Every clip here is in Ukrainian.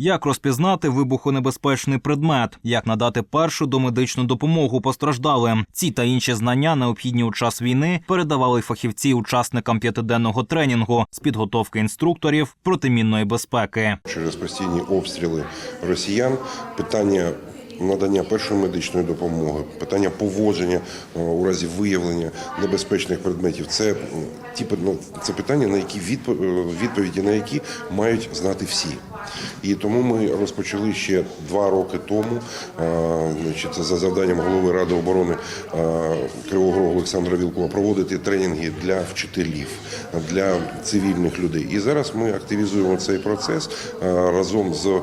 Як розпізнати вибухонебезпечний предмет, як надати першу домедичну допомогу постраждалим. Ці та інші знання, необхідні у час війни, передавали фахівці учасникам п'ятиденного тренінгу з підготовки інструкторів протимінної безпеки. Через постійні обстріли росіян питання надання першої медичної допомоги, питання поводження е, у разі виявлення небезпечних предметів це ті ну, це питання, на які е, відповіді на які мають знати всі. І тому ми розпочали ще два роки тому, е, значить, за завданням голови Ради оборони Кривого Рогу Олександра Вілкова проводити тренінги для вчителів, для цивільних людей. І зараз ми активізуємо цей процес разом з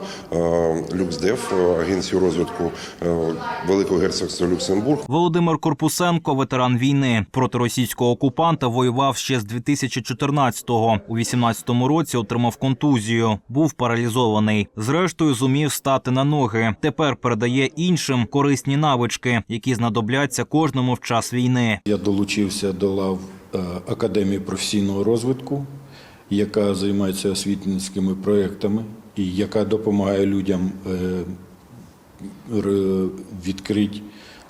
Люксдев, агенцією розвитку е, Великого герцогства Люксембург. Володимир Корпусенко, ветеран війни проти російського окупанта, воював ще з 2014-го. У 18-му році отримав контузію, був паралізований. Зрештою, зумів стати на ноги. Тепер передає іншим корисні навички, які знадобляться кожному в час війни. Я долучився до лав е, Академії професійного розвитку, яка займається освітницькими проєктами і яка допомагає людям відкрити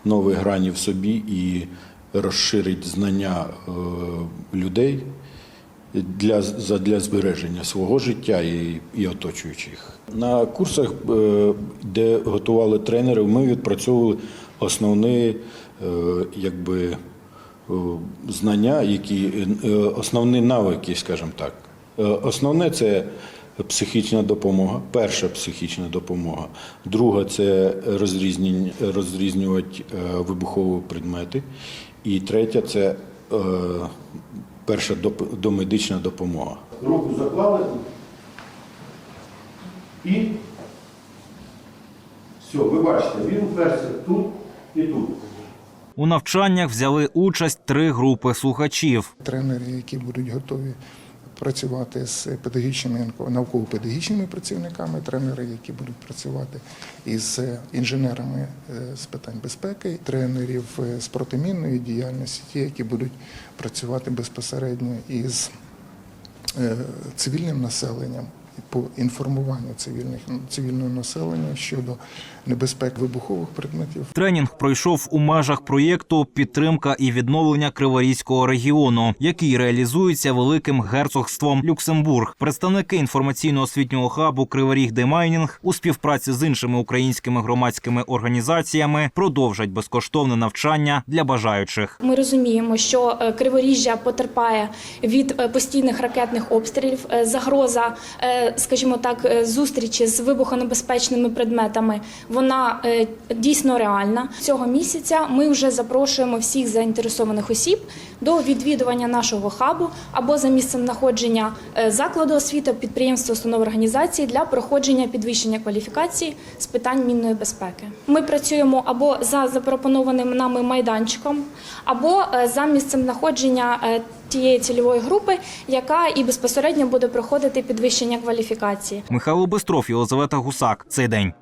нові грані в собі і розширити знання е, людей для, задля збереження свого життя і, і оточуючих. На курсах, е, де готували тренерів, ми відпрацьовували основні е, якби, знання, які, основні навики, скажімо так. Основне це психічна допомога, перша психічна допомога. Друга це розрізнювати е, вибухові предмети. І третя це е, перша домедична допомога. Руку заклали і все, ви бачите, він вперся тут і тут. У навчаннях взяли участь три групи слухачів. тренери, які будуть готові працювати з педагогічними науково-педагогічними працівниками, тренери, які будуть працювати із інженерами е, з питань безпеки, тренерів е, з протимінної діяльності, ті, які будуть працювати безпосередньо із е, цивільним населенням. По інформуванню цивільних цивільного населення щодо небезпек вибухових предметів, Тренінг пройшов у межах проєкту Підтримка і відновлення Криворізького регіону, який реалізується великим герцогством Люксембург. Представники інформаційно-освітнього хабу Криворіг Демайнінг у співпраці з іншими українськими громадськими організаціями продовжать безкоштовне навчання для бажаючих. Ми розуміємо, що е, Криворіжжя потерпає від е, постійних ракетних обстрілів. Е, Загроза, скажімо так, е, зустрічі з вибухонебезпечними предметами. Вона е, дійсно реальна. Цього місяця ми вже запрошуємо всіх заінтересованих осіб до відвідування нашого хабу або за місцем знаходження е, закладу освіти, підприємства, установ організації для проходження підвищення кваліфікації з питань мінної безпеки. Ми працюємо або за запропонованим нами майданчиком, або за місцем знаходження тієї цільової групи, яка і безпосередньо буде проходити підвищення кваліфікації. Михайло Бестров, Єлизавета Гусак. Цей день.